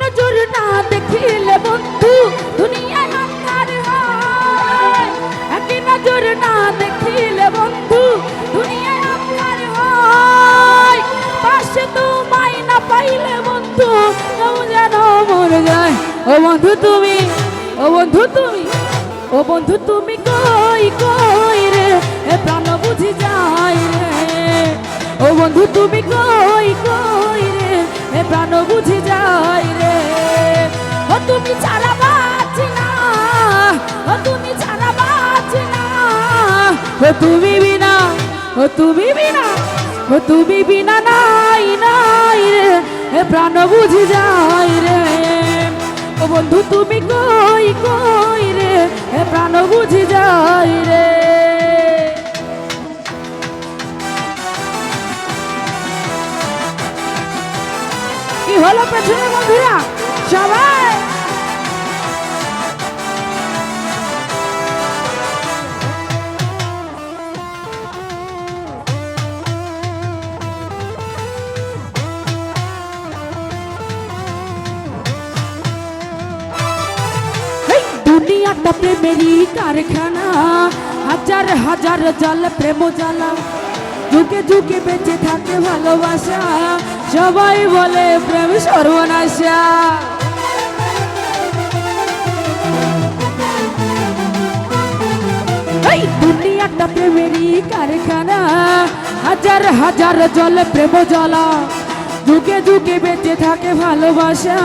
নজর না দেখিলে বন্ধু দুনিয়ায় নজর না দেখিলে বন্ধু, দুনিয়ায় অন্ধকার হয়। পাশে তোমায় না পাইলে বন্ধু যেন মরে যায়। ও বন্ধু তুমি, ও বন্ধু তুমি, ও বন্ধু তুমি কই কই রে? এ প্রাণ বুঝি যায় রে। ও বন্ধু তুমি কই কই রে? এ প্রাণ বুঝি যায় রে। ও তুমি ছাড়া ও তুমি বিনা, ও তুমি বিনা, ও তুমি বিনা নাই নাই রে, এ প্রাণ বুঝি যায় রে। ও বন্ধু তুমি কই কই রে, এ প্রাণ বুঝি যায় রে। কি হলো পেছনে বন্ধুরা? সবাই! দুনিয়াটা প্রেমেরই কারখানা, হাজার হাজার জল, প্রেম জ্বালা। যুগে যুগে বেঁচে থাকে ভালোবাসা, সবাই বলে প্রেম সর্বনাশা। এই দুনিয়াটা প্রেমেরই কারখানা, হাজার হাজার জল, প্রেম জ্বালা। যুগে যুগে বেঁচে থাকে ভালোবাসা,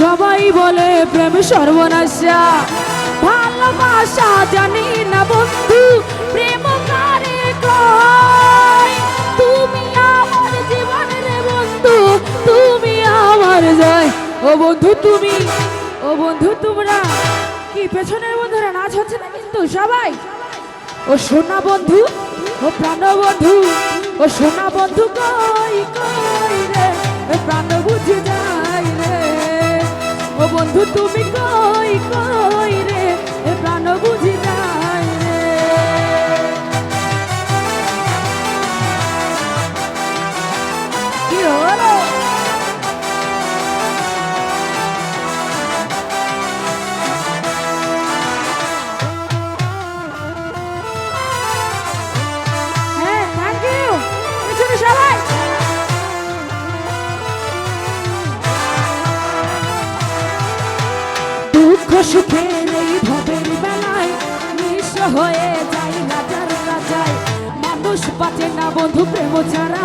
সবাই বলে প্রেম সর্বনাশা। জানি না বন্ধু, প্রেম কারে তুমি আমার জীবনের বন্ধু, তুমি আমার জয়। ও বন্ধু তুমি, ও বন্ধু তোমরা, কি পেছনের বন্ধুরা নাচ হচ্ছে না কিন্তু সবাই? ও সোনা বন্ধু, ও প্রাণ বন্ধু, ও সোনা বন্ধু কই কই রে? প্রাণ বুঝে রে ও বন্ধু তুমি কই কই রে? প্রাণ বুঝে সুখের এই ভবের বেলায় নিঃস্ব হয়ে যায় রাজার রাজায়। মানুষ বাঁচে না বন্ধু প্রেম ছাড়া,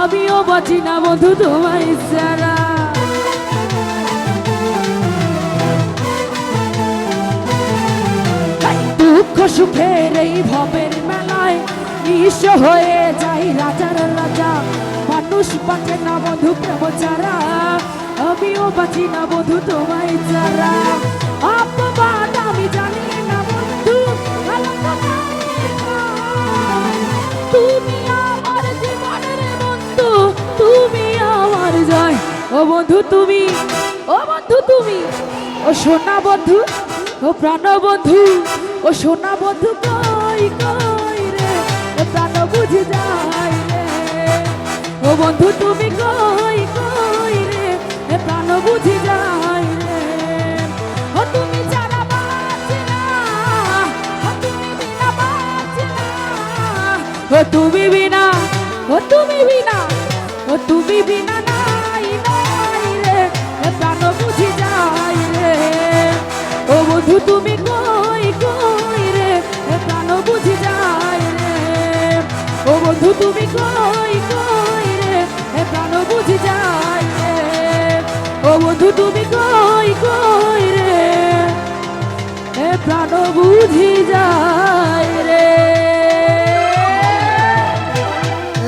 আমিও বাঁচি না বন্ধু তোমায় ছাড়া। দুঃখ সুখের এই ভবের মেলায় নিঃস্ব হয়ে যায় রাজার রাজা। মানুষ বাঁচে না বধু প্রেম ছাড়া আমিও বাঁচি না বধু, তোমায় ছাড়া। অপবাদ আমি জানি না বন্ধু তুমি আমার জীবনের বন্ধু, তুমি আমার জয়। ও বন্ধু তুমি, ও বন্ধু তুমি, ও সোনা বন্ধু, ও প্রাণ বন্ধু, ও সোনা বন্ধু কই কই রে? প্রাণ বুঝে যায় রে। ও বন্ধু তুমি কই? তুমি বিনা, ও তুমি বিনা, ও তুমি বিনা নাই নাই রে প্রাণ বুঝি যাই রে। ও বন্ধু, তুমি কই কই রে প্রাণ বুঝি যাই রে। ও বন্ধু, তুমি কই কই রে প্রাণ বুঝি যাই রে। ও বন্ধু, তুমি কই কই রে প্রাণ বুঝি যায়